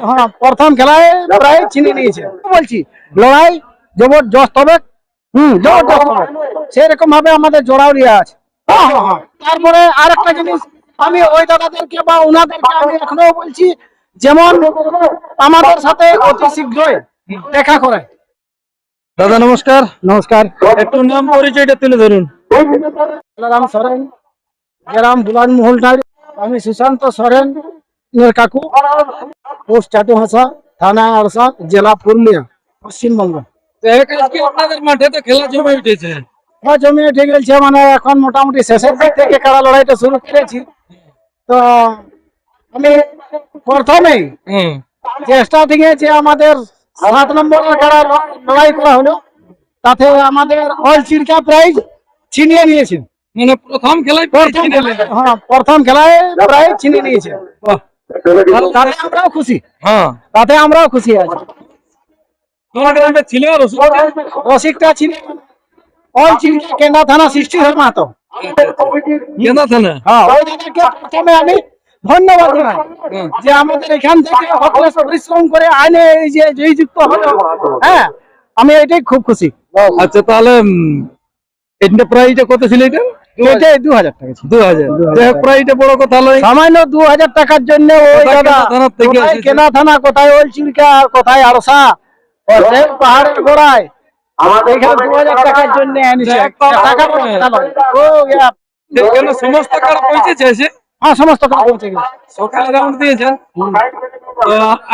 হ্যাঁ প্রথম খেলায় প্রায় চিনে নিয়েছে। বলছি? লড়াই জবরদস্ত হবে? হুম জবরদস্ত হবে। সেরকম ভাবে আমাদের জোড়াউলিয়া আছে। হ্যাঁ, হ্যাঁ। তারপরে আর একটা জিনিস আমি ওই দাদাদেরকে বা ওনাদেরকে আমি এখনও বলছি যেমন আমাদের সাথে অতি শীঘ্রই দেখা করে। দাদা নমস্কার। নমস্কার। একটু নাম পরিচয়টা তুলে ধরুন। রাম সরেন। গ্রাম বুলান মহলটার আমি সুশান্ত সরেন কাকু। পোস্ট চাটুহাসা থানা আরসা জেলা পুরুলিয়া পশ্চিমবঙ্গ আপনাদের মাঠে তো খেলা জমে উঠেছে? হ্যাঁ মানে এখন মোটামুটি শেষের দিক থেকে কাড়া লড়াইটা শুরু করেছি। তো আমি প্রথমেই চেষ্টা থেকে যে আমাদের সাত নম্বরের ল- লড়াই করা হলো তাতে আমাদের অল চিরকা প্রাইজ ছিনিয়ে নিয়েছে। মানে প্রথম খেলায় প্রথম খেলায় হ্যাঁ প্রথম খেলায় প্রাইজ ছিনিয়ে নিয়েছে। তাতে আমরাও খুশি। হ্যাঁ। তাতে আমরাও খুশি আছি। তোমার গ্রামে ছিল রসিকটা? ছিল। অল চিরকা কেন্দ্রা থানা সৃষ্টি মাহাতো। কেনা থানা? হ্যাঁ প্রথমে আমি ধন্যবাদ জানাই যে আমাদের এখান থেকে পরিশ্রম করে আইনে এই যে জয়যুক্ত হলো হ্যাঁ আমি এটাই খুব খুশি। আচ্ছা তাহলে প্রাইসটা কত ছিল এটা? এটাই দু হাজার টাকা দু হাজার দেখ বড় কথা নয় সামান্য দু হাজার টাকার জন্য ওই দাদা কেনা থানার থেকে কোথায় এসেছে? কেনা থানা কোথায় ওল চিড়কা আর কোথায় আরসা? পাহাড়ের গোড়ায়। এখানে দু হাজার টাকার জন্য এনেছে। দেখ তো টাকা আমার পয়সা নয়। ও এখানে সমস্ত কার্ড পৌঁছেছে এসে? হ্যাঁ সমস্ত কাজ পৌঁছে গেছে। সকালে রাউন্ড দিয়েছেন।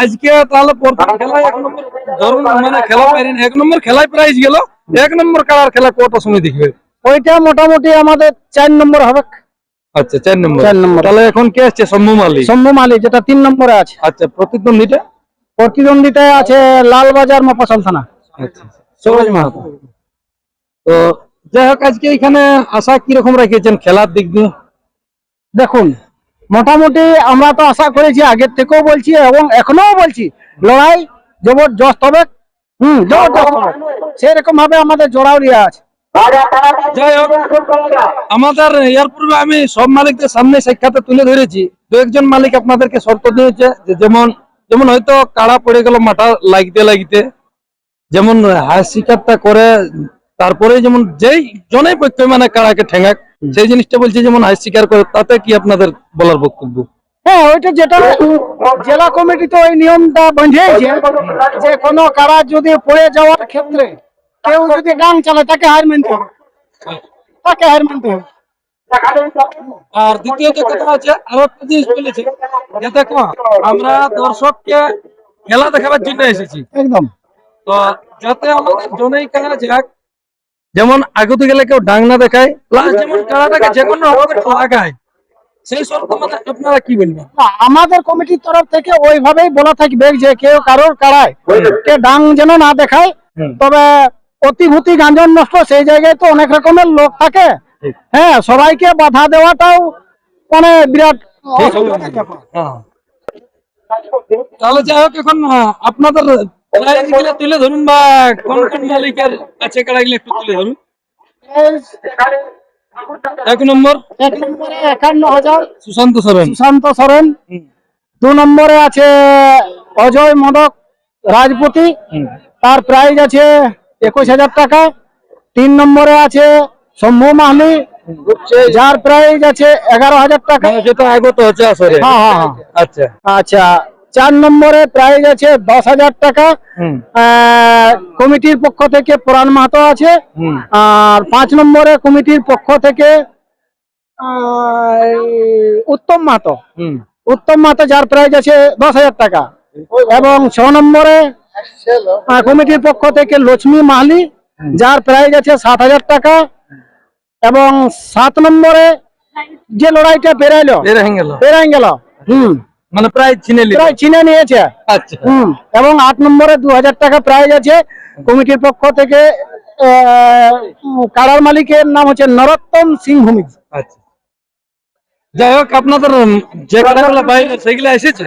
আজকে তাহলে প্রথম খেলায় এক নম্বর ধরুন মানে খেলা পাইলেন। এক নম্বর খেলায় প্রাইজ গেল। এক নম্বর কালার খেলা কত সময় দেখবে ওইটা মোটামুটি আমাদের চার নম্বর হবে। আচ্ছা চার নম্বর। চার নম্বর। তাহলে এখন কে আসছে? সম্ভব আলী শম্ভু মালি যেটা তিন নম্বরে আছে। আচ্ছা প্রতিদ্বন্দ্বীটা? প্রতিদ্বন্দ্বিতায় আছে লালবাজার মফসল থানা আচ্ছা সরোজ মাহাতো। তো যাই হোক আজকে এখানে আশা কীরকম রেখেছেন খেলার দিক দিয়ে? দেখুন মোটামুটি আমরা তো আশা করেছি আগের থেকেও বলছি এবং এখনও বলছি লড়াই জবরদস্ত হবে। হুম জবরদস্ত হবে। সেরকম ভাবে আমাদের জোড়াউলিয়া আছে। যাই হোক আমাদের এর পূর্বে আমি সব মালিকদের সামনে সাক্ষাতে তুলে ধরেছি। দু একজন মালিক আপনাদেরকে শর্ত দিয়েছে যে যেমন যেমন হয়তো কাড়া পড়ে গেল মাথা লাগতে লাগতে যেমন হাই শিকারটা করে তারপরে যেমন যেই জনেই পক্ষে মানে কাড়াকে ঠেঙাক সেই জিনিসটা বলছে যেমন হাই শিকার করে তাতে কি আপনাদের বলার বক্তব্য? হ্যাঁ ওইটা যেটা জেলা কমিটি তো ওই নিয়মটা বাঁধিয়েছে যে কোনো কারা যদি পড়ে যাওয়ার ক্ষেত্রে কেউ যদি গান চালায় তাকে হার মানতে হবে। তাকে হার মানতে হবে। আর দ্বিতীয়ত কথা আছে আরও একটা জিনিস বলেছে। যে দেখো আমরা দর্শককে খেলা দেখাবার জন্য এসেছি। একদম। তো যাতে আমাদের জনেই কারা যাক যেমন আগতে গেলে কেউ ডাং না দেখায় প্লাস যেমন কারাটাকে যে কোনো রকমের লাগায় সেই আপনারা কি বলবেন? আমাদের কমিটির তরফ থেকে ওইভাবেই বলা থাকবে যে কেউ কারোর কারায় কে ডাং যেন না দেখায় তবে অতিভূতি গাঞ্জন নষ্ট সেই জায়গায় তো অনেক রকমের লোক থাকে। হ্যাঁ সবাইকে বাধা দেওয়াটাও মানে বিরাট। হ্যাঁ। তাহলে যাই হোক এখন আপনাদের তুলে ধরুন বা কোন কোন মালিকের আছে কারা একটু তুলে ধরুন। এক নম্বর। এক নম্বরে একান্ন হাজার। সুশান্ত সরেন। সুশান্ত সরেন। দু নম্বরে আছে অজয় মদক রাজপতি। তার প্রাইজ আছে একুশ হাজার টাকা। তিন নম্বরে আছে শম্ভু মাহলি যার প্রাইজ আছে এগারো হাজার টাকা। মানে যেটা আগত হচ্ছে আসরে হ্যাঁ হ্যাঁ হ্যাঁ। আচ্ছা। আচ্ছা চার নম্বরে প্রাইজ আছে দশ হাজার টাকা। কমিটির পক্ষ থেকে পুরাণ মাহাতো আছে। আর পাঁচ নম্বরে কমিটির পক্ষ থেকে উত্তম মাহাতো। উত্তম মাহাতো যার প্রাইজ আছে দশ হাজার টাকা। এবং ছ নম্বরে কমিটির পক্ষ থেকে লক্ষ্মী মাহলি যার প্রাইজ আছে সাত হাজার টাকা এবং সাত নম্বরে যে লড়াইটা বেরাইলো বেরাই গেল। হুম। মানে প্রায় চিনে প্রায় চিনে নিয়েছে। আচ্ছা। হুম। এবং আট নম্বরে দু হাজার টাকা প্রাইজ আছে। কমিটির পক্ষ থেকে কারার মালিকের নাম হচ্ছে নরোত্তম সিং ভূমি। আচ্ছা। যাই হোক আপনাদের যে বাইরে সেগুলো এসেছে?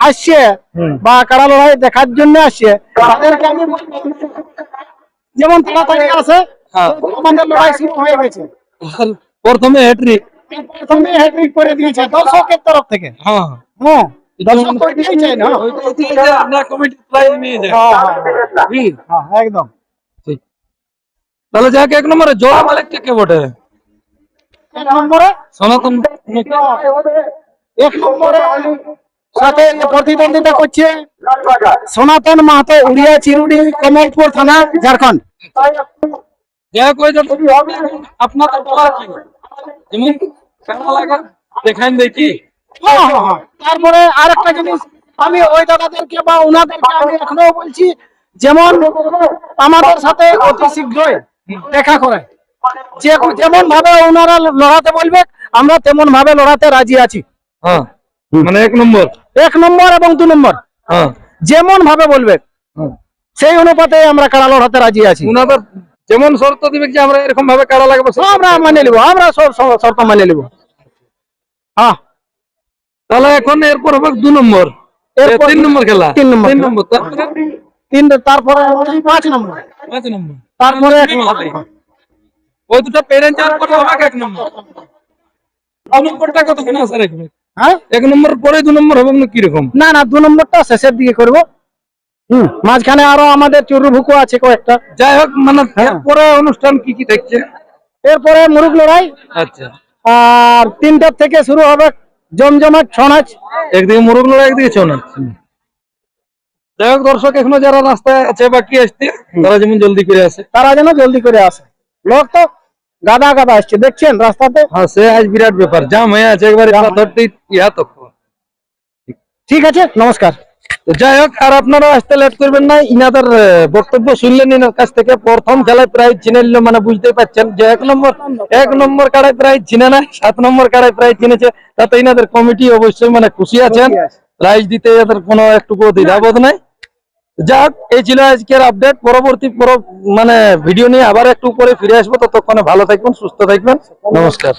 আসছে বা কারা লড়াই দেখার জন্য আসছে তাদেরকে আমি যেমন হ্যাঁ। আমাদের লড়াই শুরু হয়ে গেছে। প্রথমে হ্যাট্রিক প্রথমে হ্যাট্রিক করে দিয়েছে দর্শকের তরফ থেকে। হ্যাঁ হ্যাঁ। হ্যাঁ, হ্যাঁ, হ্যাঁ, একদম। তাহলে যাকে এক নম্বরে জোড়া মালিকটা কে বটে এক নম্বরে? সনাতন এক নম্বরে সাথে প্রতিদ্বন্দ্বিতা করছে সনাতন মাহাতো উড়িয়া চিরুড়ি কমলপুর থানা ঝাড়খণ্ড। দেখান দেখি। হ্যাঁ, হ্যাঁ, হ্যাঁ। তারপরে আর একটা জিনিস আমি ওই দাদাদেরকে বা ওনাদেরকে আমি এখনও বলছি যেমন আমাদের সাথে অতি শীঘ্রই দেখা করে। যেমন ভাবে ওনারা লড়াতে বলবে আমরা তেমন ভাবে লড়াতে রাজি আছি। হ্যাঁ। মানে এক নম্বর? এক নম্বর এবং দু নম্বর। হ্যাঁ। যেমন ভাবে বলবে হ্যাঁ। সেই অনুপাতে আমরা কারা লড়াতে রাজি আছি। যেমন শর্ত দিবে যে আমরা এরকম ভাবে কারা লাগবে আমরা মানে নিব আমরা সব শর্ত মানে নিব। হ্যাঁ। তাহলে এখন এরপর হবে দু নম্বর। তিন নম্বর খেলা। তিন নম্বর তিন নম্বর তারপরে তিন তারপরে পাঁচ নম্বর। পাঁচ নম্বর। তারপরে ওই দুটো পেরেন্ট যাওয়ার পরে হবে এক নম্বর। নম্বরটা কত কোন হ্যাঁ? এক নম্বর পরে দু নম্বর হবে না কীরকম? না না দু নম্বরটা শেষের দিকে করব। হুম মাঝখানে আরও আমাদের আছে কয়েকটা। যাই হোক মানে হ্যাঁ। এরপরে অনুষ্ঠান কি কি থাকছে এরপরে মুরুগ লড়াই। আচ্ছা। আর তিনটার থেকে শুরু হবে জমজমাট ছৌ নাচ একদিকে মুরগ লড়াই একদিকে ছৌ নাচ যাই হোক দর্শক এখনও যারা রাস্তায় আছে বাকি আসতে তারা যেমন জলদি করে আসে। তারা যেন জলদি করে আসে। লোক তো গাদা গাদা আসছে দেখছেন রাস্তাতে? হ্যাঁ সে আজ বিরাট ব্যাপার। জাম হয়ে আছে একবার জাম। ইহা তো। ঠিক আছে নমস্কার। তো যাই হোক আর আপনারা আসতে লেট করবেন না ইনাদের বক্তব্য শুনলেন ইনার কাছ থেকে। প্রথম খেলায় প্রায় চিনে নিল মানে বুঝতে পারছেন যে এক নম্বর এক নম্বর কাড়ায় প্রায় চিনে না সাত নম্বর কাড়ায় প্রায় চিনেছে। তাতে ইনাদের কমিটি অবশ্যই মানে খুশি আছেন। প্রাইজ দিতে এদের কোনো একটুকু দ্বিধাবোধ নাই। যাই হোক এই ছিল আজকের আপডেট পরবর্তী পর মানে ভিডিও নিয়ে আবার একটু উপরে ফিরে আসব। ততক্ষণে ভালো থাকবেন, সুস্থ থাকবেন। নমস্কার।